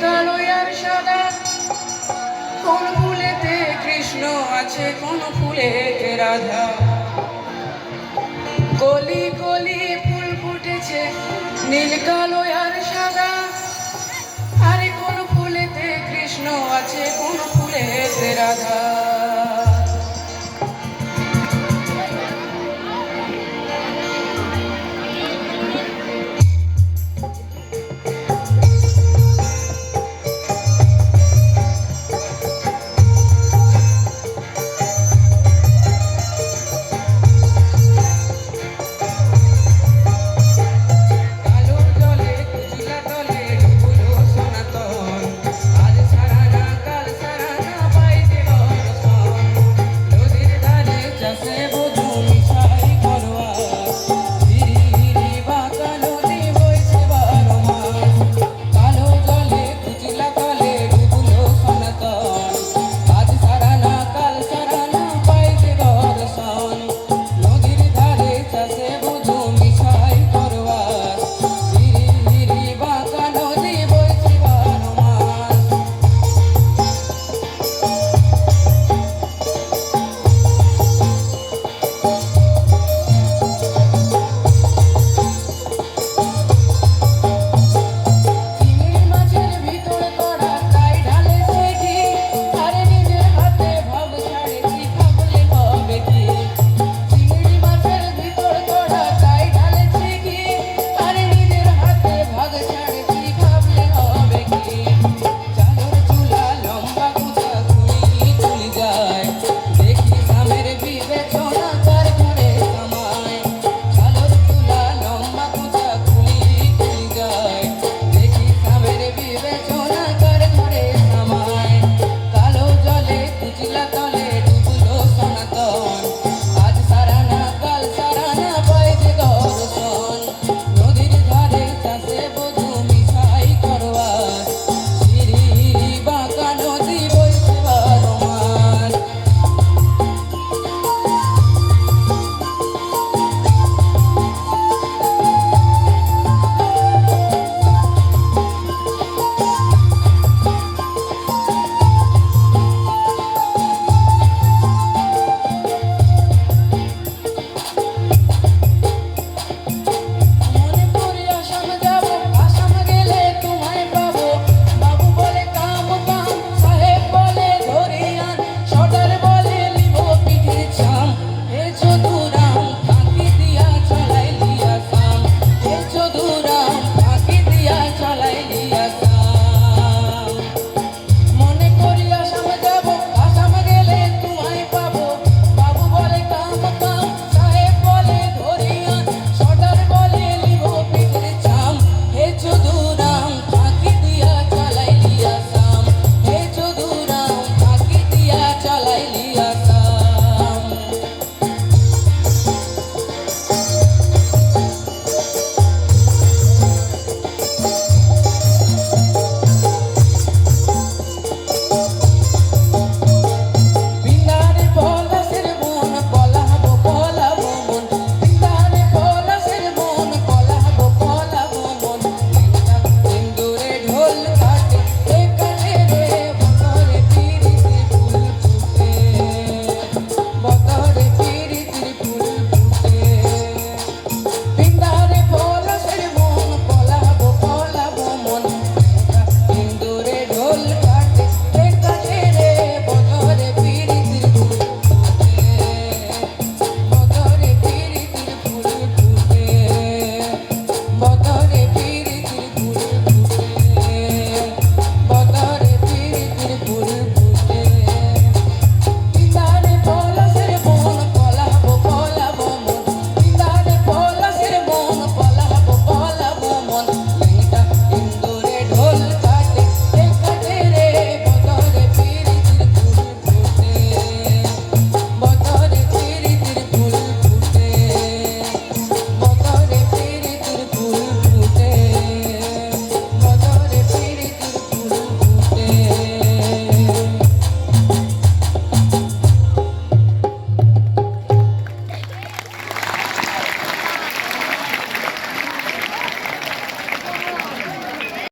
চিত্তালয়ার সাদা কোন ফুলেতে কৃষ্ণ আছে, কোন ফুলেতে রাধা। গলি গলি ফুল ফুটেছে, নীল কালো আর সাদা। আরে কোন ফুলেতে কৃষ্ণ আছে, কোন ফুলেতে রাধা।